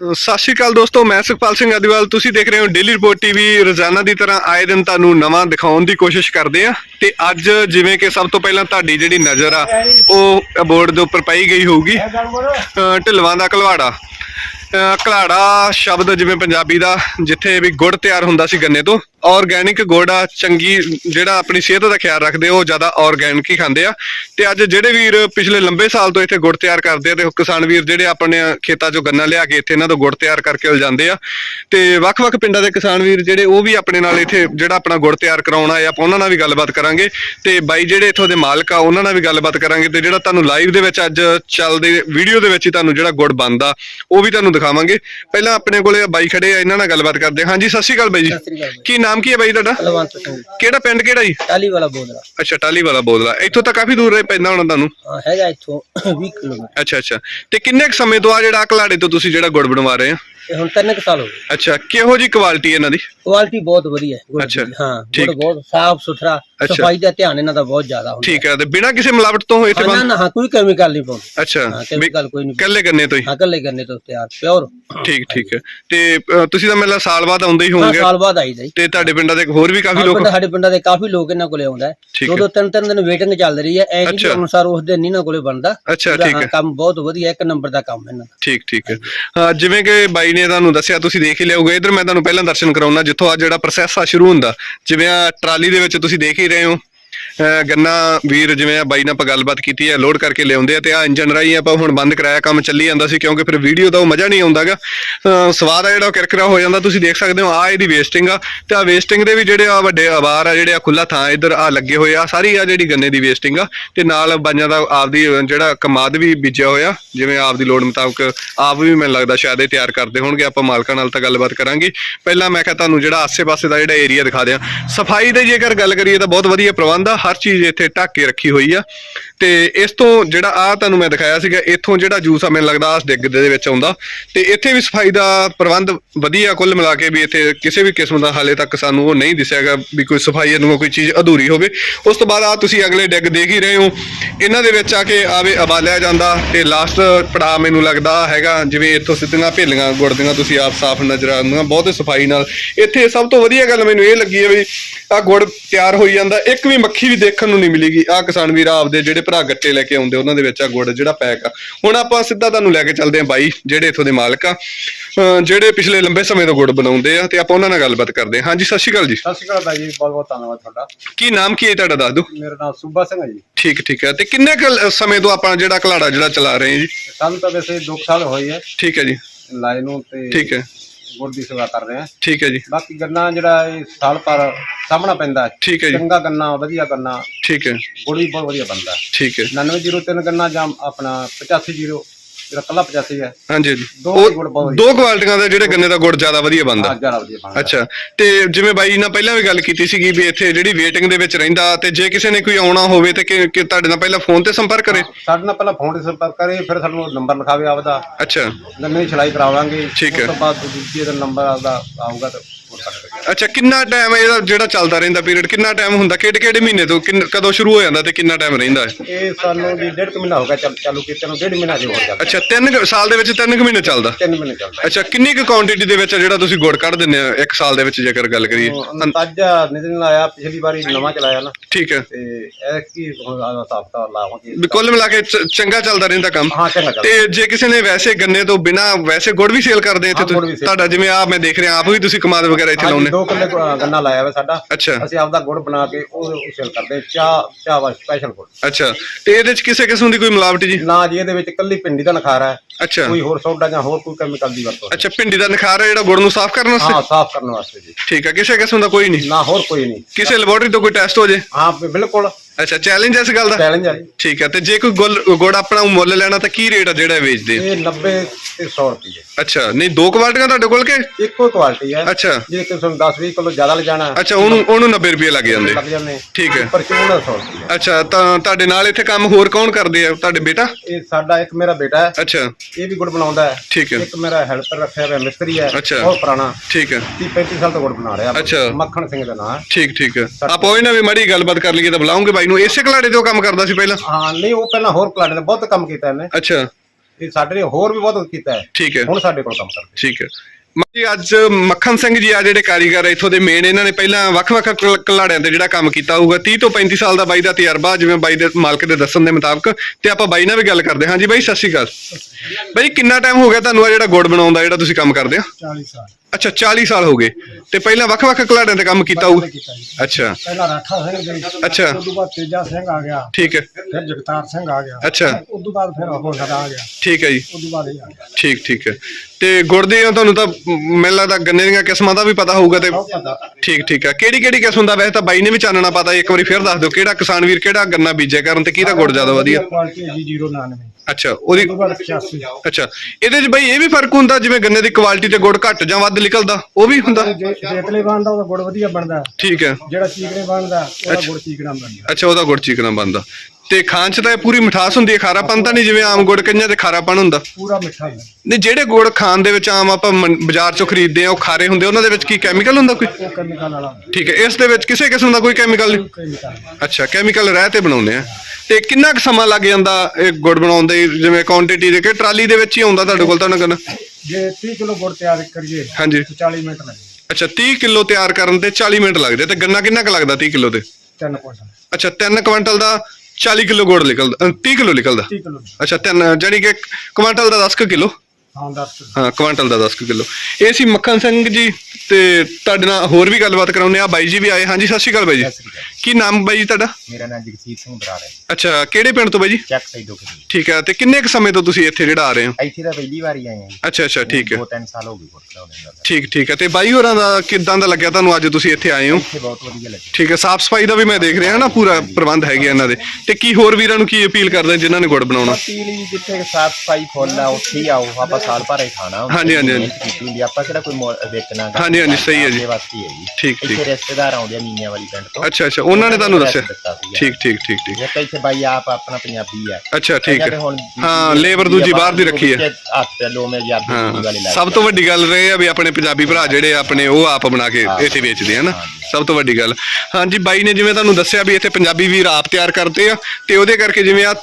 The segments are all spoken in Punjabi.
ਸਤਿ ਸ਼੍ਰੀ ਅਕਾਲ ਦੋਸਤੋ, ਮੈਂ ਸੁਖਪਾਲ ਸਿੰਘ ਅਦੀਵਾਲ ਤੁਸੀਂ ਦੇਖ ਰਹੇ ਹੋ ਡੇਲੀ ਰਿਪੋਰਟ ਟੀਵੀ ਰੋਜ਼ਾਨਾ ਦੀ ਤਰ੍ਹਾਂ ਆਏ ਦਿਨ ਤੁਹਾਨੂੰ ਨਵਾਂ ਦਿਖਾਉਣ ਦੀ ਕੋਸ਼ਿਸ਼ ਕਰਦੇ ਆ ਤੇ ਅੱਜ ਜਿਵੇਂ ਕਿ ਸਭ ਤੋਂ ਪਹਿਲਾਂ ਤੁਹਾਡੀ ਜਿਹੜੀ ਨਜ਼ਰ ਆ, ਉਹ ਬੋਰਡ ਦੇ ਉੱਪਰ ਪਾਈ ਗਈ ਹੋਊਗੀ। ਅਹ ਢਿਲਵਾਂ ਦਾ ਕਲਵਾੜਾ ਕਲਾੜਾ ਸ਼ਬਦ ਜਿਵੇਂ ਪੰਜਾਬੀ ਦਾ, ਜਿੱਥੇ ਵੀ ਗੁੜ ਤਿਆਰ ਹੁੰਦਾ ਸੀ ਗੰਨੇ ਤੋਂ ਆਰਗੈਨਿਕ ਗੁੜ ਆ, ਚੰਗੀ ਜਿਹੜਾ ਆਪਣੀ ਸਿਹਤ ਦਾ ਖਿਆਲ ਰੱਖਦੇ ਉਹ ਜ਼ਿਆਦਾ ਆਰਗੈਨਿਕ ਹੀ ਖਾਂਦੇ ਆ। ਤੇ ਅੱਜ ਜਿਹੜੇ ਵੀਰ ਪਿਛਲੇ ਲੰਬੇ ਸਾਲ ਤੋਂ ਇੱਥੇ ਗੁੜ ਤਿਆਰ ਕਰਦੇ ਆ, ਤੇ ਕਿਸਾਨ ਵੀਰ ਜਿਹੜੇ ਆਪਣੇ ਖੇਤਾਂ 'ਚੋਂ ਗੰਨਾ ਲਿਆ ਕੇ ਇੱਥੇ ਇਹਨਾਂ ਤੋਂ ਗੁੜ ਤਿਆਰ ਕਰਕੇ ਜਾਂਦੇ ਆ। ਤੇ ਵੱਖ-ਵੱਖ ਪਿੰਡਾਂ ਦੇ ਕਿਸਾਨ ਵੀਰ ਜਿਹੜੇ, ਉਹ ਵੀ ਆਪਣੇ ਨਾਲ ਇੱਥੇ ਜਿਹੜਾ ਆਪਣਾ ਗੁੜ ਤਿਆਰ ਕਰਾਉਣਾ ਹੈ ਆਪਾਂ ਉਹਨਾਂ ਨਾਲ ਵੀ ਗੱਲਬਾਤ ਕਰਾਂਗੇ। ਤੇ ਬਾਈ ਜਿਹੜੇ ਇੱਥੋਂ ਦੇ ਮਾਲਕ ਆ, ਉਹਨਾਂ ਨਾਲ ਵੀ ਗੱਲਬਾਤ ਕਰਾਂਗੇ। ਤੇ ਜਿਹੜਾ ਤੁਹਾਨੂੰ ਲਾਈਵ ਦੇ ਵਿੱਚ ਅੱਜ ਚੱਲਦੇ ਵੀਡੀਓ ਦੇ ਵਿੱਚ ਹੀ ਤੁਹਾਨੂੰ ਜਿਹੜਾ ਗੁੜ ਬਣਦਾ, ਉਹ ਵੀ ਤੁਹਾਨੂੰ ਦਿਖਾਵਾਂਗੇ। ਪਹਿਲਾਂ ਆਪਣੇ ਕੋਲੇ ਬਾਈ ਖੜੇ ਆ ਇਹਨਾਂ ਨਾਲ ਗੱਲਬਾਤ ਕਰਦੇ ਹਾਂ ਹਾਂਜੀ ਸਤਿ ਸ਼੍ਰੀ ਅਕਾਲ ਬਾਈ ਜੀ। ਸਤਿ ਸ੍ਰੀ ਅਕਾਲ ਕੀ ਨਾਮ ਕੀ ਹੈ ਬਾਈ ਤੁਹਾਡਾ? ਕਲਵੰਤ ਸਿੰਘ। ਕਿਹੜਾ ਪਿੰਡ ਕਿਹੜਾ ਜੀ? ਟਾਲੀ ਵਾਲਾ ਬੋਦਲਾ ਅੱਛਾ ਟਾਲੀ ਵਾਲਾ ਬੋਦਲਾ ਇੱਥੋਂ ਤਾਂ ਕਾਫੀ ਦੂਰ ਰਹਿ ਪੈਂਦਾ ਹੋਣਾ ਤੁਹਾਨੂੰ। ਹਾਂ ਹੈਗਾ ਇੱਥੋਂ 20 ਕਿਲੋਮੀਟਰ। ਅੱਛਾ ਅੱਛਾ। ਤੇ ਕਿੰਨੇ ਕੁ ਸਮੇਂ ਤੋਂ ਆ ਜਿਹੜਾ ਕਲਾੜੇ ਤੋਂ ਤੁਸੀਂ ਜਿਹੜਾ ਗੁੜ ਬਣਵਾ ਰਹੇ ਆ? ਇਹ ਹੁਣ ਤਿੰਨ ਕੁ ਸਾਲ ਹੋ ਗਏ। ਅੱਛਾ ਕਿਹੋ ਜੀ ਕੁਆਲਿਟੀ ਇਹਨਾਂ ਦੀ? ਕੁਆਲਿਟੀ ਬਹੁਤ ਵਧੀਆ ਹੈ ਗੁੜ ਅੱਛਾ, ਦੀ। ਹਾਂ ਠੀਕ। ਗੁੜ ਬਹੁਤ ਸਾਫ਼ ਸੁਥਰਾ ਅੱਛਾ। ਸਫ਼ਾਈ ਦਾ ਧਿਆਨ ਇਹਨਾਂ ਦਾ ਬਹੁਤ ਜ਼ਿਆਦਾ ਹੁੰਦਾ ਠੀਕ ਹੈ ਤੇ ਬਿਨਾਂ ਕਿਸੇ ਮਿਲਾਵਟ ਤੋਂ ਇੱਥੇ ਹਾਂ, ਨਾ ਨਾ ਹਾਂ ਕੋਈ ਕੈਮੀਕਲ ਨਹੀਂ ਪਾਉਂਦੇ। ਅੱਛਾ ਹਾਂ ਕੋਈ ਨਹੀਂ ਕੱਲੇ ਗੰਨੇ ਤੋਂ ਹੀ? ਹਾਂ ਕੱਲੇ ਕਰਨੇ ਤੋਂ ਤਿਆਰ ਪਿਓਰ ਠੀਕ ਠੀਕ ਹੈ। ਤੇ ਅ, ਤੁਸੀਂ ਤਾਂ ਮੇਲਾ ਸਾਲ ਬਾਅਦ ਆਉਂਦੇ ਹੀ ਹਾਂ ਹੋਵੋਗੇ। ਸਾਲ ਬਾਅਦ ਆਈਦਾ ਜੀ। ਤੇ ਤੁਹਾਡੇ ਪਿੰਡਾਂ ਦੇ ਹੋਰ ਵੀ ਕਾਫੀ ਲੋਕ ਪਿੰਡ ਸਾਡੇ ਪਿੰਡਾਂ ਦੇ ਕਾਫੀ ਲੋਕ ਇਹਨਾਂ ਕੋਲੇ ਆਉਂਦਾ ਹੈ। ਠੀਕ ਦੋ ਹੈ। ਦੋ ਤਿੰਨ ਤਿੰਨ ਦਿਨ ਵੇਟਿੰਗ ਚੱਲ ਰਹੀ ਹੈ। ਐ ਅੱਛਾ। ਅਨੁਸਾਰ ਉਸ ਦਿਨ ਇਹਨਾਂ ਕੋਲੇ ਬਣਦਾ। ਅੱਛਾ ਠੀਕ ਹਾਂ, ਹੈ। ਕੰਮ ਬਹੁਤ ਵਧੀਆ ਇੱਕ ਨੰਬਰ ਦਾ ਕੰਮ ਇਹਨਾਂ ਦਾ। ਠੀਕ ਠੀਕ ਹੈ। ਹਾਂ ਜਿਵੇਂ ਕਿ ਬਾਈ ਨੇ ਤੁਹਾਨੂੰ ਦੱਸਿਆ, ਤੁਸੀਂ ਦੇਖ ਹੀ ਲਿਓਗੇ। ਇਧਰ ਮੈਂ ਤੁਹਾਨੂੰ ਪਹਿਲਾਂ ਦਰਸ਼ਨ ਕਰਾਉਣਾ ਜਿੱਥੋਂ ਆ ਜਿਹੜਾ ਪ੍ਰੋਸੈਸ ਆ ਸ਼ੁਰੂ ਹੁੰਦਾ। ਜਿਵੇਂ ਆ ਟਰਾਲੀ ਦੇ ਵਿੱਚ ਤੁਸੀਂ ਦੇਖ ਹੀ ਰਹੇ ਹੋ। ਗੰਨਾ ਵੀਰ ਜਿਵੇਂ ਆ ਬਾਈ ਨਾਲ ਆਪਾਂ ਗੱਲਬਾਤ ਕੀਤੀ ਹੈ ਲੋਡ ਕਰਕੇ ਲਿਆਉਂਦੇ ਆ ਤੇ ਆ ਇੰਜਨ ਰਾਹੀਂ ਆਪਾਂ ਹੁਣ ਬੰਦ ਕਰਾਇਆ, ਕੰਮ ਚੱਲੀ ਜਾਂਦਾ ਸੀ ਕਿਉਂਕਿ ਫਿਰ ਵੀਡੀਓ ਦਾ ਉਹ ਮਜ਼ਾ ਨਹੀਂ ਆਉਂਦਾਗਾ। ਅਹ ਸਵਾਦ ਆ ਜਿਹੜਾ ਉਹ ਕਿਰਕਰਾ ਹੋ ਜਾਂਦਾ, ਤੁਸੀਂ ਦੇਖ ਸਕਦੇ ਹੋ ਆ ਇਹਦੀ ਵੇਸਟਿੰਗ ਆ ਤੇ ਆ ਵੇਸਟਿੰਗ ਦੇ ਵੀ ਜਿਹੜੇ ਆ ਵੱਡੇ ਆਵਾਰ ਆ, ਜਿਹੜੇ ਆ ਖੁੱਲਾ ਥਾਂ ਇਧਰ ਆ ਲੱਗੇ ਹੋਏ ਆ, ਸਾਰੀ ਆ ਜਿਹੜੀ ਗੰਨੇ ਦੀ ਵੇਸਟਿੰਗ ਆ, ਤੇ ਨਾਲ ਬਾਈਆਂ ਦਾ ਆਪਦੀ ਜਿਹੜਾ ਕਮਾਦ ਵੀ ਬੀਜਿਆ ਹੋਇਆ, ਜਿਵੇਂ ਆਪਦੀ ਲੋੜ ਮੁਤਾਬਕ ਆਪ ਵੀ ਮੈਨੂੰ ਲੱਗਦਾ ਸ਼ਾਇਦ ਇਹ ਤਿਆਰ ਕਰਦੇ ਹੋਣਗੇ, ਆਪਾਂ ਮਾਲਕਾਂ ਨਾਲ ਤਾਂ ਗੱਲਬਾਤ ਕਰਾਂਗੇ। ਪਹਿਲਾਂ ਮੈਂ ਕਿਹਾ ਤੁਹਾਨੂੰ ਜਿਹੜਾ ਆਸੇ-ਪਾਸੇ ਦਾ ਜਿਹੜਾ ਏਰੀਆ ਦਿਖਾ ਦਿਆਂ, ਸਫ਼ਾਈ ਦੇ ਜੇਕਰ ਗੱਲ ਕਰੀਏ ਤਾਂ ਬਹੁਤ ਵਧੀਆ ਪ੍ਰਬੰਧ ਆ ਹਰ ਚੀਜ਼ ਇੱਥੇ ਢੱਕ ਕੇ ਰੱਖੀ ਹੋਈ ਆ। ਤੇ ਇਸ ਤੋਂ ਜਿਹੜਾ ਆ ਤੁਹਾਨੂੰ ਮੈਂ ਦਿਖਾਇਆ ਸੀਗਾ, ਇੱਥੋਂ ਜਿਹੜਾ ਜੂਸ ਆ, ਮੈਨੂੰ ਲੱਗਦਾ ਆਸ ਡਿੱਗ ਦੇ ਵਿੱਚ ਆਉਂਦਾ। ਤੇ ਇੱਥੇ ਵੀ ਸਫ਼ਾਈ ਦਾ ਪ੍ਰਬੰਧ ਵਧੀਆ ਕੁੱਲ ਮਿਲਾ ਕੇ ਵੀ ਇੱਥੇ ਕਿਸੇ ਵੀ ਕਿਸਮ ਦਾ ਹਾਲੇ ਤੱਕ ਸਾਨੂੰ ਉਹ ਨਹੀਂ ਦਿਸਿਆਗਾ ਵੀ ਕੋਈ ਸਫ਼ਾਈ ਨੂੰ ਕੋਈ ਚੀਜ਼ ਅਧੂਰੀ ਹੋਵੇ। ਉਸ ਤੋਂ ਬਾਅਦ ਆ ਤੁਸੀਂ ਅਗਲੇ ਡਿੱਗ ਦੇਖ ਹੀ ਰਹੇ ਹੋ। ਇਹਨਾਂ ਦੇ ਵਿੱਚ ਆ ਕੇ ਆਵੇ ਉਬਾਲਿਆ ਜਾਂਦਾ। ਤੇ ਲਾਸਟ ਪੜਾ ਮੈਨੂੰ ਲੱਗਦਾ ਹੈਗਾ, ਜਿਵੇਂ ਇੱਥੋਂ ਸਿੱਧੀਆਂ ਭੇਲੀਆਂ ਗੁੜਦੀਆਂ ਤੁਸੀਂ ਆਪ ਸਾਫ਼ ਨਜ਼ਰ ਆਉਂਦੀਆਂ, ਬਹੁਤ ਸਫ਼ਾਈ ਨਾਲ। ਇੱਥੇ ਸਭ ਤੋਂ ਵਧੀਆ ਗੱਲ ਮੈਨੂੰ ਇਹ ਲੱਗੀ ਹੈ ਵੀ ਆ ਗੁੜ ਤਿਆਰ ਹੋਈ ਜਾਂਦਾ। ਇੱਕ ਵੀ ਮੱਖੀ ਵੀ ਦੇਖਣ ਨੂੰ ਨਹੀਂ ਮਿਲੇਗੀ। ਆ ਕਿਸਾਨ ਵੀਰ ਆਪਦੇ ਜਿਹੜੇ ਭਰਾ ਗੱਟੇ ਲੈ ਕੇ ਆਉਂਦੇ ਉਹਨਾਂ ਦੇ ਵਿੱਚ ਆ ਗੁੜ ਜਿਹੜਾ ਪੈਕ ਆ। ਹੁਣ ਆਪਾਂ ਸਿੱਧਾ ਤੁਹਾਨੂੰ ਲੈ ਕੇ ਚੱਲਦੇ ਆਂ ਬਾਈ ਜਿਹੜੇ ਇੱਥੋਂ ਦੇ ਮਾਲਕ ਆ। ਜਿਹੜੇ ਪਿਛਲੇ ਲੰਬੇ ਸਮੇਂ ਤੋਂ ਗੁੜ ਬਣਾਉਂਦੇ ਆ ਤੇ ਆਪਾਂ ਉਹਨਾਂ ਨਾਲ ਗੱਲਬਾਤ ਕਰਦੇ ਹਾਂ। ਹਾਂਜੀ ਸਤਿ ਸ਼੍ਰੀ ਅਕਾਲ ਜੀ। ਸਤਿ ਸ਼੍ਰੀ ਅਕਾਲ ਬਾਈ ਜੀ ਬਹੁਤ ਬਹੁਤ ਧੰਨਵਾਦ ਤੁਹਾਡਾ। ਕੀ ਨਾਮ ਕੀ ਹੈ ਤੁਹਾਡਾ ਦੱਸ ਦਿਓ। ਮੇਰਾ ਨਾਮ ਸੂਬਾ ਸਿੰਘ ਹੈ ਜੀ। ਠੀਕ ਠੀਕ ਹੈ। ਤੇ ਕਿੰਨੇ ਕੁ ਸਮੇਂ ਤੋਂ ਆਪਾਂ ਜਿਹੜਾ ਘਲਾੜਾ ਜਿਹੜਾ ਚਲਾ ਰਹੇ ਹਾਂ ਜੀ? ਸਾਨੂੰ ਤਾਂ ਵੈਸੇ 2 ਸਾਲ ਹੋਏ ਹੈ ਠੀਕ ਹੈ ਜੀ। ਲਾਏ ਨੂੰ ਤੇ ਠੀਕ ਹੈ। ਗੁੜ ਦੀ ਸੇਵਾ ਕਰ ਰਹੇ। ਹਾਂ ਠੀਕ ਹੈ ਜੀ। ਬਾਕੀ ਗੰਨਾ ਜਿਹੜਾ ਇਹ ਸਾਲ ਪਰ ਸਾਹਮਣਾ ਪੈਂਦਾ ਹੈ। ਠੀਕ ਹੈ ਜੀ। ਚੰਗਾ ਗੰਨਾ ਵਧੀਆ ਗੰਨਾ ਠੀਕ ਹੈ। ਗੁੜ ਵੀ ਬਹੁਤ ਵਧੀਆ ਬਣਦਾ ਹੈ। ਠੀਕ ਹੈ। 9903 ਗੰਨਾ ਜਾਂ ਆਪਣਾ 850 ਜਿਹੜਾ ਕੱਲਾ 85 ਹੈ। ਹਾਂਜੀ ਜੀ ਦੋ ਉਹ ਗੁੜ ਬਹੁਤ ਵਧੀਆ। ਦੋ ਕੁਆਲਟੀਆਂ ਦਾ ਜਿਹੜੇ ਗੰਨੇ ਦਾ ਗੁੜ ਜ਼ਿਆਦਾ ਵਧੀਆ ਬਣਦਾ। ਹਾਂ ਜ਼ਿਆਦਾ ਵਧੀਆ ਬਣਦਾ। ਅੱਛਾ ਤੇ ਜਿਵੇਂ ਬਾਈ ਨਾਲ ਪਹਿਲਾਂ ਵੀ ਗੱਲ ਕੀਤੀ ਸੀਗੀ ਵੀ ਇੱਥੇ ਜਿਹੜੀ ਵੇਟਿੰਗ ਦੇ ਵਿੱਚ ਰਹਿੰਦਾ ਤੇ ਜੇ ਕਿਸੇ ਨੇ ਕੋਈ ਆਉਣਾ ਹੋਵੇ ਤੇ ਕਿ ਕਿ ਤੁਹਾਡੇ ਨਾਲ ਪਹਿਲਾਂ ਫੋਨ ਤੇ ਸੰਪਰਕ ਕਰੇ। ਸਾਡੇ ਨਾਲ ਪਹਿਲਾਂ ਫੋਨ ਤੇ ਸੰਪਰਕ ਕਰੇ ਫਿਰ ਸਾਨੂੰ ਨੰਬਰ ਲਿਖਾਵੇ ਆਪਦਾ। ਅੱਛਾ। ਗੰਨੇ ਦੀ ਛਲਾਈ ਕਰਾਵਾਂਗੇ। ਠੀਕ ਹੈ। ਉਸ ਤੋਂ ਬਾਅਦ ਦੂਜੇ ਦਾ ਨੰਬਰ ਆਪਦਾ ਆਊਗਾ ਤਾਂ ਉਹ ਦੇਵਾਂਗੇ ਅੱਛਾ ਕਿੰਨਾ ਟਾਈਮ ਇਹਦਾ ਜਿਹੜਾ ਚੱਲਦਾ ਰਹਿੰਦਾ ਪੀਰੀਅਡ ਕਿੰਨਾ ਟਾਈਮ ਹੁੰਦਾ? ਕਿਹੜੇ ਕਿਹੜੇ ਮਹੀਨੇ ਤੋਂ ਕਿੰਨ- ਕਦੋਂ ਸ਼ੁਰੂ ਹੋ ਜਾਂਦਾ ਤੇ ਕਿੰਨਾ ਟਾਈਮ ਰਹਿੰਦਾ ਹੈ ਇਹ ਸਾਨੂੰ ਜੀ ਡੇਢ ਕੁ ਮਹੀਨਾ ਹੋ ਗਿਆ ਚੱਲ ਚਾਲੂ ਕੀਤੇ ਨੂੰ ਡੇਢ ਮਹੀਨਾ ਜੋ ਹੋ ਗਿਆ। ਅੱਛਾ ਤਿੰਨ ਕੁ- ਸਾਲ ਦੇ ਵਿੱਚ ਤਿੰਨ ਕੁ ਮਹੀਨੇ ਚੱਲਦਾ? ਤਿੰਨ ਮਹੀਨੇ ਚੱਲਦਾ। ਅੱਛਾ ਕਿੰਨੀ ਕੁ ਕੁਆਂਟੀਟੀ ਦੇ ਵਿੱਚ ਆ ਜਿਹੜਾ ਤੁਸੀਂ ਗੁੜ ਕੱਢ ਦਿੰਦੇ ਆ ਇੱਕ ਸਾਲ ਦੇ ਵਿੱਚ ਜੇਕਰ ਗੱਲ ਕਰੀਏ? ਅੰਤਾਜਾ ਨਿਦਨ ਲਾਇਆ ਪਿਛਲੀ ਵਾਰੀ ਨਵਾਂ ਚਲਾਇਆ ਨਾ। ਠੀਕ ਹੈ। ਤੇ ਇਹ ਕੀ ਹੁਣ ਆਦਾ ਸਾਫਤਾ ਲਾਵਾਂਗੇ ਵੀ ਕੁੱਲ ਮਿਲਾ ਕੇ ਚ- ਚੰਗਾ ਚੱਲਦਾ ਰਹਿੰਦਾ ਕੰਮ? ਹਾਂ ਚੰਗਾ ਚੱਲ ਤੇ ਜੇ ਕਿਸੇ ਨੇ ਵੈਸੇ ਗੰਨੇ ਤੋਂ ਬਿਨਾ ਵੈਸੇ ਗੁੜ ਵੀ ਸੇਲ ਕਰਦੇ ਆ ਇੱਥੇ ਹਾਂ, ਗੁੜ ਵੀ ਤੁਸੀਂ sale ਤੁਹਾਡਾ ਜਿਵੇਂ ਆ ਮੈਂ ਦੇਖ ਰਿਹਾ ਆਪ ਵੀ ਤੁਸੀਂ ਕਮਾਦ ਵਗੈਰਾ ਇੱਥੇ ਹਾਂਜੀ ਲਾਉਂਦੇ ਦੋ ਕਿੱਲੇ ਅ, ਗੰਨਾ ਲਾਇਆ ਵਾ ਸਾਡਾ। ਅੱਛਾ। ਅਸੀਂ ਆਪਦਾ ਗੁੜ ਬਣਾ ਕੇ ਉਹ ਸੇਲ ਕਰਦੇ ਹਾਂ। ਚਾਹ ਚਾਹ ਵਾ ਸਪੈਸ਼ਲ ਗੁੜ। ਅੱਛਾ। ਤੇ ਇਹਦੇ ਚ ਕਿਸੇ ਕਿਸਮ ਦੀ ਕੋਈ ਮਿਲਾਵਟ ਜੀ? ਨਾ ਜੀ ਇਹਦੇ ਵਿੱਚ ਕੱਲੀ ਪਿੰਡੀ ਦਾ ਨਖਾਰਾ ਹੈ। ਅੱਛਾ। ਕੋਈ ਹੋਰ ਸੋਡਾ ਜਾਂ ਹੋਰ ਕੋਈ ਕੈਮੀਕਲ ਦੀ ਵਰਤੋਂ ਅੱਛਾ ਭਿੰਡੀ ਦਾ ਨਖਾਰ ਹੈ ਜਿਹੜਾ ਗੁੜ ਨੂੰ ਸਾਫ਼ ਕਰਨ ਵਾਸਤੇ? ਹਾਂ ਸਾਫ਼ ਕਰਨ ਵਾਸਤੇ ਜੀ। ਠੀਕ ਹੈ ਕਿਸੇ ਕਿਸਮ ਦਾ ਕੋਈ ਨਹੀਂ? ਨਾ ਹੋਰ ਕੋਈ ਨਹੀਂ। ਕਿਸੇ ਲੈਬੋਰਟਰੀ ਤੋਂ ਕੋਈ ਟੈਸਟ ਹੋ ਜੇ? ਹਾਂ ਬਿ- ਬਿਲਕੁਲ। ਅੱਛਾ ਚੈਲੰਜ ਇਸ ਗੱਲ ਦਾ? ਚੈਲੰਜ ਹੈ ਜੀ। ਠੀਕ ਹੈ ਤੇ ਜੇ ਕੋਈ ਗੁਲ ਗੁੜ ਆਪਣਾ ਮੁੱਲ ਲੈਣਾ ਤਾਂ ਕੀ ਰੇਟ ਆ ਜਿਹੜਾ ਇਹ ਵੇਚਦੇ? ਆ? ਇਹ 90 ਤੇ 100 ਰੁਪਏ ਅੱਛਾ ਨਹੀਂ ਦੋ ਕੁਆਲਟੀਆਂ ਤੁਹਾਡੇ ਕੋਲ ਕਿ? ਇੱਕੋ ਕੁਆਲਿਟੀ ਹੈ। ਅੱਛਾ। ਜੇ ਕਿਸੇ ਨੂੰ 10 20 ਕਿਲੋ ਜ਼ਿਆਦਾ ਲਿਜਾਣਾ ਹੈ, ਅੱਛਾ ਉਹਨੂੰ ਉਹਨੂੰ 90 ਰੁਪਏ ਲੱਗ ਜਾਂਦੇ। ਲੱਗ ਜਾਂਦੇ। ਠੀਕ ਹੈ। ਪਰ ਕਿਉਂ ਨਾ 100 ਰੁਪਏ? ਅੱਛਾ ਤਾਂ ਤੁਹਾਡੇ ਨਾਲ ਇੱਥੇ ਕੰਮ ਹੋਰ ਕੌਣ ਕਰਦੇ ਆ ਤੁਹਾਡੇ ਬੇਟਾ? ਇਹ ਸਾਡਾ ਇੱਕ ਮੇਰਾ ਬੇਟਾ ਹੈ। ਅੱਛਾ। ਇਹ ਵੀ ਗੁੜ ਬਣਾਉਂਦਾ ਹੈ। ਠੀਕ ਹੈ। ਇੱਕ ਮੇਰਾ ਹੈਲਪਰ ਰੱਖਿਆ ਹੋਇਆ ਮਿਸਤਰੀ ਹੈ ਅੱਛਾ। ਬਹੁਤ ਪੁਰਾਣਾ। ਠੀਕ ਹੈ। 30 35 ਸਾਲ ਤੋਂ ਗੁੜ ਬਣਾ ਰਿਹਾ। ਅੱਛਾ। ਮੱਖਣ ਸਿੰਘ ਦਾ ਨਾਮ ਹੈ। ਠੀਕ ਠੀਕ ਹੈ। ਆਪਾਂ ਉਹ ਨਾਲ ਵੀ ਮੜੀ ਗੱਲਬਾਤ ਕਰ ਲਈਏ ਤਾਂ ਬੁਲਾਉਂਗੇ ਬਾਈ ਨੂੰ। ਇਸੇ ਘਲਾੜੇ ਤੋਂ ਕੰਮ ਕਰਦਾ ਸੀ ਪਹਿਲਾਂ? ਹਾਂ ਨਹੀਂ ਉਹ ਪਹਿਲਾਂ ਹੋਰ ਪਲਾਟ ਦਾ ਬਹੁਤ ਕੰਮ ਕੀਤਾ ਇਹਨੇ। ਅੱਛਾ। ਇਹ ਸਾਡੇ ਨੇ ਹੋਰ ਵੀ ਬਹੁਤ ਕੀਤਾ ਹੈ। ਠੀਕ ਹੈ। ਹੁਣ ਸਾਡੇ ਕੋਲ ਕੰਮ ਕਰਦੇ। ਠੀਕ ਹੈ। ਜੀ ਅੱਜ ਮੱਖਣ ਸਿੰਘ ਜੀ ਆ ਜਿਹੜੇ ਕਾਰੀਗਰ ਇੱਥੋਂ ਦੇ ਮੇਨ ਇਹਨਾਂ ਨੇ ਪਹਿਲਾਂ ਵੱਖ-ਵੱਖ ਕਲ- ਕਲਾੜਿਆਂ ਤੇ ਜਿਹੜਾ ਕੰਮ ਕੀਤਾ ਹੋਊਗਾ 30 ਤੋਂ 35 ਸਾਲ ਦਾ ਬਾਈ ਦਾ ਤਜਰਬਾ ਜਿਵੇਂ ਬਾਈ ਦੇ ਮਾਲਕ ਦੇ ਦੱਸਣ ਦੇ ਮੁਤਾਬਕ ਤੇ ਆਪਾਂ ਬਾਈ ਨਾਲ ਵੀ ਗੱਲ ਕਰਦੇ ਹਾਂ। ਜੀ ਬਾਈ ਸਤਿ ਸ਼੍ਰੀ ਅਕਾਲ। ਬਾਈ ਕਿੰਨਾ ਟਾਈਮ ਹੋ ਗਿਆ ਤੁਹਾਨੂੰ ਆ ਜਿਹੜਾ ਗੁੜ ਬਣਾਉਣ ਦਾ ਜਿਹੜਾ ਤੁਸੀਂ ਕੰਮ ਕਰਦੇ ਆ 40 ਸਾਲ। ਅੱਛਾ 40 ਸਾਲ ਹੋ ਗਏ। ਤੇ ਪਹਿਲਾਂ ਵੱਖ-ਵੱਖ ਕਲਾੜਿਆਂ ਤੇ ਕੰਮ ਕੀਤਾ ਹੋਊ ਕੀਤਾ ਜੀ। ਅੱਛਾ। ਪਹਿਲਾਂ ਰਾਠਾ ਸਿੰਘ ਜੀ ਅੱਛਾ। ਉਸ ਤੋਂ ਬਾਅਦ ਤੇਜਾ ਸਿੰਘ ਆ ਗਿਆ। ਠੀਕ ਹੈ। ਫਿਰ ਜਗਤਾਰ ਸਿੰਘ ਆ ਗਿਆ। ਅੱਛਾ। ਉਸ ਤੋਂ ਬਾਅਦ ਫਿਰ ਹੋਸ਼ਰ ਆ ਗਿਆ। ਠੀਕ ਹੈ ਜੀ। ਉਸ ਤੋਂ ਬਾਅਦ ਇਹ ਆ ਗਿਆ। ਠੀਕ ਠੀਕ ਹੈ। ਤੇ ਗੁੜ ਦੇ ਤੁਹਾਨੂੰ ਤਾਂ ਮੈਨੂੰ ਲੱਗਦਾ ਗੰਨੇ ਦੀਆਂ ਕਿਸਮਾਂ ਦਾ ਵੀ ਪਤਾ ਹੋਊਗਾ ਤੇ ਸਭ ਪਤਾ। ਠੀਕ ਠੀਕ ਹੈ। ਕਿਹੜੀ ਕਿਹੜੀ ਕਿਸਮ ਦਾ? ਵੈਸੇ ਤਾਂ ਬਾਈ ਨੇ ਵੀ ਚਾਨਣਾ ਪਤਾ। ਇੱਕ ਵਾਰੀ ਫਿਰ ਦੱਸ ਦਿਓ ਕਿਹੜਾ ਕਿਸਾਨ ਵੀਰ ਕਿਹੜਾ ਗੰਨਾ ਬੀਜਿਆ ਕਰਨ ਤੇ ਕਿਹਦਾ ਗੁੜ ਜ਼ਿਆਦਾ ਵਧੀਆ? ਕੁਆਲਿਟੀ ਹੈ ਜੀ 099 ਅੱਛਾ ਉਹਦੀ ਉਸ ਤੋਂ ਬਾਅਦ 85 ਅੱਛਾ ਇਹਦੇ 'ਚ ਬਾਈ ਇਹ ਵੀ ਫ਼ਰਕ ਹੁੰਦਾ ਜਿਵੇਂ ਗੰਨੇ ਦੀ ਕੁਆਲਿਟੀ ਤੇ ਗੁੜ ਘੱਟ ਜਾਂ ਵੱਧ ਨਿਕਲਦਾ ਉਹ ਵੀ ਹੁੰਦਾ? ਜੇ ਜੇਤਲੇ ਬਣਦਾ ਉਹਦਾ ਗੁੜ ਵਧੀਆ ਬਣਦਾ। ਠੀਕ ਹੈ। ਜਿਹੜਾ ਚੀਕਣੇ ਬਣਦਾ ਉਹਦਾ ਗੁੜ ਚੀਕਣਾ ਬਣਦਾ। ਅੱਛਾ ਉਹਦਾ ਗੁੜ ਚੀਕਣਾ ਬਣਦਾ। ਤੇ ਖਾਣ 'ਚ ਤਾਂ ਇਹ ਪੂਰੀ ਮਿਠਾਸ ਹੁੰਦੀ ਹੈ ਖਾਰਾਪਨ ਤਾਂ ਨਹੀਂ ਜਿਵੇਂ ਆਮ ਗੁੜ ਕਈਆਂ ਤੇ ਖਾਰਾਪਨ ਹੁੰਦਾ। ਪੂਰਾ ਮਿੱਠਾ ਹੁੰਦਾ। ਨਹੀਂ ਜਿਹੜੇ ਗੁੜ ਖਾਣ ਦੇ ਵਿੱਚ ਆਮ ਆਪਾਂ ਮਨ- ਬਾਜ਼ਾਰ 'ਚੋਂ ਖਰੀਦਦੇ ਆ ਉਹ ਖਾਰੇ ਹੁੰਦੇ ਉਹਨਾਂ ਦੇ ਵਿੱਚ ਕੀ ਕੈਮੀਕਲ ਹੁੰਦਾ ਕੋਈ? ਉਹ ਕੈਮੀਕਲ ਵਾਲਾ ਹੁੰਦਾ। ਠੀਕ ਹੈ ਇਸ ਦੇ ਵਿੱਚ ਕਿਸੇ ਕਿਸਮ ਦਾ ਕੋਈ ਕੈਮੀਕਲ ਨਹੀਂ? ਕੈਮੀਕਲ ਅੱਛਾ ਕੈਮੀਕਲ ਰਹਿ ਤੇ ਬਣਾਉਂਦੇ ਆ। ਤੇ ਕਿੰਨਾ ਕੁ ਸਮਾਂ ਲੱਗ ਜਾਂਦਾ ਇਹ ਗੁੜ ਬਣਾਉਣ ਦੇ ਜਿਵੇਂ ਕੁਆਂਟੀਟੀ ਦੇ ਕਿ? ਟਰਾਲੀ ਦੇ ਵਿੱਚ ਹੀ ਆਉਂਦਾ ਤੁਹਾਡੇ ਕੋਲ ਤਾਂ ਨਾ ਕਰਨਾ ਜੇ 30 ਕਿਲੋ ਗੁੜ ਤਿਆਰ ਕਰੀਏ ਹਾਂਜੀ। ਤਾਂ 40 ਮਿੰਟ ਲੱਗਦੇ ਅੱਛਾ 30 ਕਿਲੋ ਤਿਆਰ ਕਰਨ ਤੇ 40 ਮਿੰਟ ਲੱਗਦੇ ਤੇ ਗੰਨਾ ਕਿੰਨਾ ਕੁ ਲੱਗਦਾ 30 ਕਿਲੋ ਤੇ ਤਿੰਨ ਕੁਇੰਟਲ ਅੱਛਾ 3 ਕੁਇੰਟਲ ਦਾ 40 ਕਿਲੋ ਗੁੜ ਨਿਕਲਦਾ ਅ, 30 ਕਿਲੋ ਨਿਕਲਦਾ। 30 ਕਿਲੋ। ਅੱਛਾ ਤਿੰਨ ਜਾਨੀ ਕਿ ਕੁਇੰਟਲ ਦਾ 10 ਕੁ ਕਿਲੋ। ਹਾਂ ਦੱਸ ਹਾਂ ਕੁਇੰਟਲ ਦਾ 10 ਕੁ ਕਿਲੋ। ਇਹ ਸੀ ਮੱਖਣ ਸਿੰਘ ਜੀ ਤੇ ਤੁਹਾਡੇ ਨਾਲ ਹੋਰ ਵੀ ਗੱਲਬਾਤ ਕਰਾਉਂਦੇ ਆ ਬਾਈ ਜੀ ਵੀ ਆਏ। ਹਾਂਜੀ ਸਤਿ ਸ਼੍ਰੀ ਅਕਾਲ ਬਾਈ ਜੀ। ਕੀ ਨਾਮ ਬਾਈ ਜੀ ਤੁਹਾਡਾ? ਮੇਰਾ ਨਾਮ ਜਗਸੀਰ ਸਿੰਘ ਬਰਾੜ ਹੈ। ਅੱਛਾ ਕਿਹੜੇ ਪਿੰਡ ਤੋਂ ਬਾਈ ਜੀ? ਚੱਕ ਸੈਦੋ ਕਰੀ ਠੀਕ ਹੈ ਤੇ ਕਿੰਨੇ ਕੁ ਸਮੇਂ ਤੋਂ ਤੁਸੀਂ ਇੱਥੇ ਜਿਹੜਾ ਆ ਰਹੇ ਹੋ? ਇੱਥੇ ਤਾਂ ਪਹਿਲੀ ਵਾਰੀ ਆਏ ਹਾਂ ਅੱਛਾ ਅੱਛਾ ਠੀਕ ਹੈ। ਦੋ ਤਿੰਨ ਸਾਲ ਹੋ ਗਏ ਦਾ। ਠੀਕ ਠੀਕ ਹੈ। ਤੇ ਬਾਈ ਹੋਰਾਂ ਦਾ ਕਿਦਾਂ ਦਾ ਲੱਗਿਆ ਤੁਹਾਨੂੰ ਅੱਜ ਤੁਸੀਂ ਇੱਥੇ ਆਏ ਹੋ? ਇੱਥੇ ਬਹੁਤ ਵਧੀਆ ਲੱਗੀ ਠੀਕ ਹੈ ਸਾਫ਼ ਸਫ਼ਾਈ ਦਾ ਵੀ ਮੈਂ ਦੇਖ ਰਿਹਾ ਨਾ ਪੂਰਾ ਪ੍ਰਬੰਧ ਹੈਗੇ ਇਹਨਾਂ ਦੇ। ਤੇ ਕੀ ਹੋਰ ਵੀਰਾਂ ਨੂੰ ਕੀ ਅਪੀਲ ਕਰਦੇ ਜਿਨ੍ਹਾਂ ਨੇ ਗੁੜ ਬਣਾਉਣਾ? ਪੀਲੀ ਜਿੱਥੇ ਸਾਫ਼ ਸਫ਼ਾਈ ਫੁੱਲ ਆ ਉੱਥੇ ਆਓ। ਆਪਾਂ ਸਾਲ ਭਰ ਹੀ ਖਾਣਾ ਹੁੰਦਾ। ਹਾਂਜੀ, ਹਾਂਜੀ, ਹਾਂਜੀ। ਮਿਹਨਤ ਕੀਤੀ ਹੁੰਦੀ ਆ, ਆਪਾਂ ਕਿਹੜਾ ਕੋਈ ਮੋਲ- ਵੇਚਣਾ ਗਾ। ਹਾਂਜੀ, ਹਾਂਜੀ, ਸਹੀ ਹੈ ਜੀ। ਆਪਦੇ ਵਾਸਤੇ ਹੀ ਹੈ ਜੀ ਠੀਕ, ਠੀਕ। ਇੱਥੇ ਰਿਸ਼ਤੇਦਾਰ ਆਉਂਦੇ ਆ ਨੀਆਂ ਵਾਲੀ ਪਿੰਡ ਤੋਂ ਅੱਛਾ ਅੱਛਾ ਉਹਨਾਂ ਨੇ ਤੁਹਾਨੂੰ ਦੱਸਿਆ। ਠੀਕ ਠੀਕ ਠੀਕ ਠੀਕ ਇੱਕ ਇੱਥੇ ਬਾਈ ਆਪ ਆਪਣਾ ਪੰਜਾਬੀ ਆ ਅੱਛਾ ਠੀਕ ਹੈ ਹਾਂ, labor ਦੂਜੀ ਬਾਹਰ ਦੀ ਰੱਖੀ ਹੈ। ਹੱਥ ਤੇ ਲੋਮੇ ਯਾਰ ਦੂਜੀ ਵਾਲੀ ਹਾਂ ਸਭ ਤੋਂ ਵੱਡੀ ਗੱਲ ਰਹੇ ਆ ਵੀ ਆਪਣੇ ਪੰਜਾਬੀ ਭਰਾ ਜਿਹੜੇ ਆ ਆਪਣੇ ਉਹ ਆਪ ਬਣਾ ਕੇ ਹਾਂ। ਇੱਥੇ ਵੇਚਦੇ ਆ ਨਾ ਹਾਂਜੀ। ਸਭ ਤੋਂ ਵੱਡੀ ਗੱਲ ਹਾਂਜੀ ਬਾਈ ਨੇ ਜਿਵੇਂ ਤੁਹਾਨੂੰ ਦੱਸਿਆ ਵੀ ਇੱਥੇ ਪੰਜਾਬੀ ਵੀਰ ਆਪ ਤਿਆਰ ਕਰਦੇ ਆ ਤੇ ਉਹਦੇ ਕਰਕੇ ਜਿਵੇਂ ਆ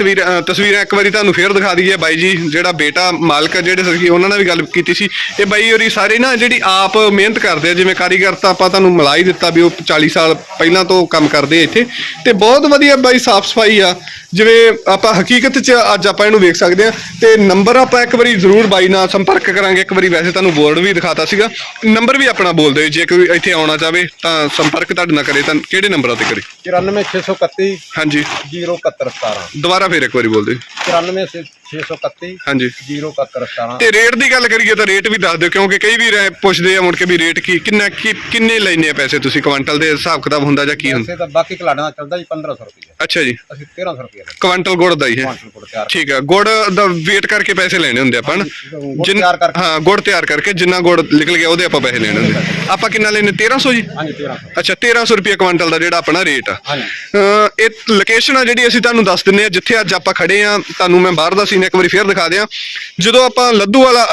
ਤਸਵੀਰਾਂ ਇੱਕ ਵਾਰੀ ਤੁਹਾਨੂੰ ਫੇਰ ਦਿਖਾ ਦਈਏ ਬਾਈ ਜੀ ਜਿਹੜਾ ਬੇਟਾ ਮਾਲਕ ਆ ਜਿਹੜੇ ਸੀ ਉਹਨਾਂ ਨਾਲ ਵੀ ਗੱਲ ਕੀਤੀ ਸੀ। ਇਹ ਬਾਈ ਹੋਰੀ ਸਾਰੇ ਨਾ ਜਿਹੜੀ ਆਪ ਮਿਹਨਤ ਕਰਦੇ ਆ ਜਿਵੇਂ ਕਾਰੀਗਰ ਤਾਂ ਆਪਾਂ ਤੁਹਾਨੂੰ ਮਿਲਾ ਹੀ ਦਿੱਤਾ ਵੀ ਉਹ 40 ਸਾਲ ਪਹਿਲਾਂ ਤੋਂ ਕੰਮ ਕਰਦੇ ਇੱਥੇ। ਤੇ ਬਹੁਤ ਵਧੀਆ ਬਾਈ ਸਾਫ਼ ਸਫ਼ਾਈ ਆ। ਜਿਵੇਂ ਆਪਾਂ ਹਕੀਕਤ 'ਚ ਅੱਜ ਆਪਾਂ ਇਹਨੂੰ ਵੇਖ ਸਕਦੇ ਆ ਤੇ ਨੰਬਰ ਆਪਾਂ ਇੱਕ ਵਾਰੀ ਜ਼ਰੂਰ ਬਾਈ ਨਾਲ ਸੰਪਰਕ ਕਰਾਂਗੇ। ਇੱਕ ਵਾਰੀ ਵੈਸੇ ਤੁਹਾਨੂੰ ਬੋਰਡ ਵੀ ਦਿਖਾਤਾ ਸੀਗਾ। ਨੰਬਰ ਵੀ ਆਪਣਾ ਬੋਲ ਦਿਓ ਜੇ ਕੋਈ ਇੱਥੇ ਆਉਣਾ ਚਾਹਵੇ ਤਾਂ ਸੰਪਰਕ ਤੁਹਾਡੇ ਨਾਲ ਕਰੇ ਤਾਂ ਕਿਹੜੇ ਨੰਬਰਾਂ ਤੇ ਕਰੇ? 94631 ਹਾਂਜੀ। 07117 ਦੁਬਾਰਾ ਫੇਰ ਇੱਕ ਵਾਰੀ ਬੋਲ ਦਿਓ। 94631 ਹਾਂਜੀ। 07117 ਤੇ ਰੇਟ ਦੀ ਗੱਲ ਕਰੀਏ ਤਾਂ ਰੇਟ ਵੀ ਦੱਸ ਦਿਓ ਕਿਉਂਕਿ ਕਈ ਵੀ ਪੁੱਛਦੇ ਆ ਮੁੜ ਕੇ ਵੀ ਰੇਟ ਕੀ ਕਿੰਨਾ ਕੀ ਕਿੰਨੇ ਲੈਣੇ ਆ ਪੈਸੇ ਤੁਸੀਂ? ਕੁਆਂਟਲ ਦੇ ਹਿਸਾਬ ਕਿਤਾਬ ਹੁੰਦਾ ਜਾਂ ਕੀ ਹੁੰਦਾ? ਵੈਸੇ ਤਾਂ ਬਾਕੀ ਕਲਾੜਾਂ ਦਾ ਚੱਲਦਾ ਜੀ 1500 ਰੁਪਏ। ਅੱਛਾ ਜੀ। ਅਸੀਂ 1300 ਰੁਪਏ ਦਾ ਕੁਆਂਟਲ ਗੁੜ ਦਾ ਹੀ ਹੈ। ਕੁਆਂਟਲ ਗੁੜ ਤਿਆਰ ਠੀਕ ਹੈ ਗੁੜ ਦਾ ਵੇਟ ਕਰਕੇ ਪੈਸੇ ਲੈਣੇ ਹੁੰਦੇ ਆਪਾਂ ਨਾ। ਗੁੜ ਜਿੰਨ- ਤਿਆਰ ਕਰਕੇ। ਹਾਂ ਗੁੜ ਤਿਆਰ ਕਰਕੇ ਜਿੰਨਾ ਗੁੜ ਨਿਕਲ ਗਿਆ ਉਹਦੇ ਆਪਾਂ ਪੈਸੇ ਲੈਣੇ ਹੁੰਦੇ ਆਪਾਂ ਕਿੰਨਾ ਲੈਣੇ 1300 ਜੀ? ਹਾਂਜੀ 1300 ਅੱਛਾ 1300 ਰੁਪਏ ਕੁਆਂਟਲ ਦਾ ਜਿਹੜਾ ਆਪਣਾ ਰੇਟ ਆ। ਹਾਂਜੀ। ਅਹ ਇਹ ਲੋਕੇਸ਼ਨ ਆ ਜਿਹੜੀ ਅਸੀਂ ਤੁਹਾਨੂੰ ਦੱਸ ਦਿੰਨੇ ਆ ਜਿੱਥੇ ਅੱਜ ਆਪਾਂ ਖੜੇ ਆ ਤੁਹਾਨੂੰ ਮੈਂ ਬਾਹਰ ਦਾ ਸੀਨ ਇੱਕ ਵਾਰੀ ਫੇਰ ਦਿਖਾ ਦਿਆਂ। ਜਦੋਂ ਆਪਾਂ ਲੱਦੂ ਵਾਲਾ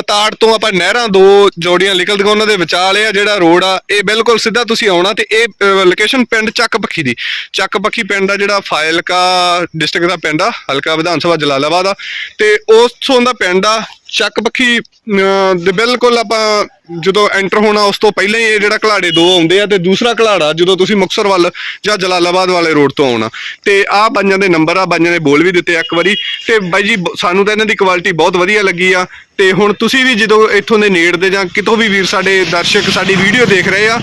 ਅਤਾੜ ਤੋਂ ਆਪਾਂ ਨਹਿਰਾਂ ਦੋ ਜੋੜੀਆਂ ਨਿਕਲਦੀਆਂ, ਉਹਨਾਂ ਦੇ ਵਿਚਾਲੇ ਆ ਜਿਹੜਾ ਰੋਡ ਆ, ਇਹ ਬਿਲਕੁਲ ਸਿੱਧਾ ਤੁਸੀਂ ਆਉਣਾ ਤੇ ਇਹ ਲੋਕੇਸ਼ਨ ਪਿੰਡ ਚੱਕ ਪੱਖੀ ਦੀ। ਚੱਕ ਪੱਖੀ ਪਿੰਡ ਦਾ ਜਿਹੜਾ ਫਾਇਲਕਾ ਡਿਸਟ੍ਰਿਕਟ ਦਾ ਪਿੰਡ ਆ, ਹਲਕਾ ਵਿਧਾਨ ਸਭਾ ਜਲਾਲਾਬਾਦ ਆ। ਤੇ ਉਸੋਂ ਦਾ ਪਿੰਡ ਆ ਚੱਕ ਪੱਖੀ ਦੇ ਬਿਲਕੁਲ ਆਪਾਂ ਜਦੋਂ ਐਂਟਰ ਹੋਣਾ, ਉਸ ਤੋਂ ਪਹਿਲਾਂ ਹੀ ਇਹ ਜਿਹੜਾ ਘਲਾੜੇ ਦੋ ਆਉਂਦੇ ਆ ਤੇ ਦੂਸਰਾ ਘਲਾੜਾ ਜਦੋਂ ਤੁਸੀਂ ਮੁਕਸਰ ਵੱਲ ਜਾਂ ਜਲਾਲਾਬਾਦ ਵਾਲੇ ਰੋਡ ਤੋਂ ਆਉਣਾ। ਤੇ ਆਹ ਬਾਈਆਂ ਦੇ ਨੰਬਰ ਆ, ਬਾਈਆਂ ਨੇ ਬੋਲ ਵੀ ਦਿੱਤੇ ਇੱਕ ਵਾਰੀ। ਤੇ ਬਾਈ ਜੀ ਸਾਨੂੰ ਤਾਂ ਇਹਨਾਂ ਦੀ ਕੁਆਲਿਟੀ ਬਹੁਤ ਵਧੀਆ ਲੱਗੀ ਆ। ਤੇ ਹੁਣ ਤੁਸੀਂ ਵੀ ਜਦੋਂ ਇੱਥੋਂ ਦੇ ਨੇੜ ਦੇ ਜਾਂ ਕਿਤੋਂ ਵੀ ਵੀਰ ਸਾਡੇ ਦਰਸ਼ਕ ਸਾਡੀ ਵੀਡੀਓ ਦੇਖ ਰਹੇ ਆ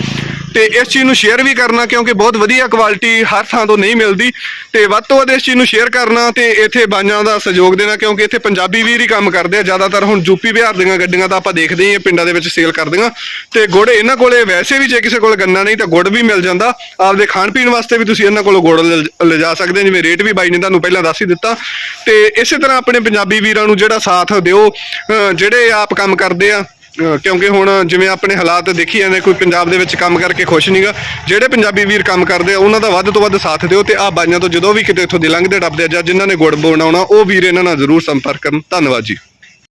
ਤੇ ਇਸ ਚੀਜ਼ ਨੂੰ ਸ਼ੇਅਰ ਵੀ ਕਰਨਾ ਕਿਉਂਕਿ ਬਹੁਤ ਵਧੀਆ ਕੁਆਲਿਟੀ ਹਰ ਥਾਂ ਤੋਂ ਨਹੀਂ ਮਿਲਦੀ ਤੇ ਵੱਧ ਤੋਂ ਵੱਧ ਇਸ ਚੀਜ਼ ਨੂੰ ਸ਼ੇਅਰ ਕਰਨਾ ਤੇ ਇੱਥੇ ਬਾਈਆਂ ਦਾ ਸਹਿਯੋਗ ਦੇਣਾ ਕਿਉਂਕਿ ਇੱਥੇ ਪੰਜਾਬੀ ਵੀਰ ਹੀ ਕੰਮ ਕਰਦੇ ਆ। ਜ਼ਿਆਦਾਤਰ ਹੁਣ ਯੂਪੀ ਬਿਹਾਰ ਦੀਆਂ ਗੱਡੀਆਂ ਤਾਂ ਆਪਾਂ ਦੇਖਦੇ ਹੀ ਆ, ਪਿੰਡਾਂ ਦੇ ਵਿੱਚ ਸੇਲ ਕਰਦੀਆਂ। ਤੇ ਗੁੜ ਇਹਨਾਂ ਕੋਲੇ ਵੈਸੇ ਵੀ ਜੇ ਕਿਸੇ ਕੋਲ ਗੰਨਾ ਨਹੀਂ ਤਾਂ ਗੁੜ ਵੀ ਮਿਲ ਜਾਂਦਾ। ਆਪਦੇ ਖਾਣ ਪੀਣ ਵਾਸਤੇ ਵੀ ਤੁਸੀਂ ਇਹਨਾਂ ਕੋਲੋਂ ਗੁੜ ਲਿਜਾ ਸਕਦੇ ਹੋ, ਜਿਵੇਂ ਰੇਟ ਵੀ ਬਾਈ ਨੇ ਤੁਹਾਨੂੰ ਪਹਿਲਾਂ ਦੱਸ ਹੀ ਦਿੱਤਾ। ਤੇ ਇਸੇ ਤਰ੍ਹਾਂ ਆਪਣੇ ਪੰਜਾਬੀ ਵੀਰਾਂ ਨੂੰ ਜਿਹੜਾ ਸਾਥ ਦਿਓ ਜਿਹੜੇ ਆਪ ਕੰਮ ਕਰਦੇ ਆ ਅਹ ਕਿਉਂਕਿ ਹੁਣ ਜਿਵੇਂ ਆਪਣੇ ਹਾਲਾਤ ਦੇਖੀ ਜਾਂਦੇ, ਕੋਈ ਪੰਜਾਬ ਦੇ ਵਿੱਚ ਕੰਮ ਕਰਕੇ ਖੁਸ਼ ਨਹੀਂਗਾ ਜਿਹੜੇ ਪੰਜਾਬੀ ਵੀਰ ਕੰਮ ਕਰਦੇ ਆ, ਉਹਨਾਂ ਦਾ ਵੱਧ ਤੋਂ ਵੱਧ ਸਾਥ ਦਿਓ ਤੇ ਆ ਬਾਈਆਂ ਤੋਂ ਜਦੋਂ ਵੀ ਕਿਤੇ ਇੱਥੋਂ ਦੀ ਲੰਘਦੇ ਟੱਪਦੇ ਆ ਜਾਂ ਜਿਨ੍ਹਾਂ ਨੇ ਗੁੜ ਬਣਾਉਣਾ, ਉਹ ਵੀਰ ਇਹਨਾਂ ਨਾਲ ਜ਼ਰੂਰ ਸੰਪਰਕ ਕਰਨ। ਧੰਨਵਾਦ ਜੀ।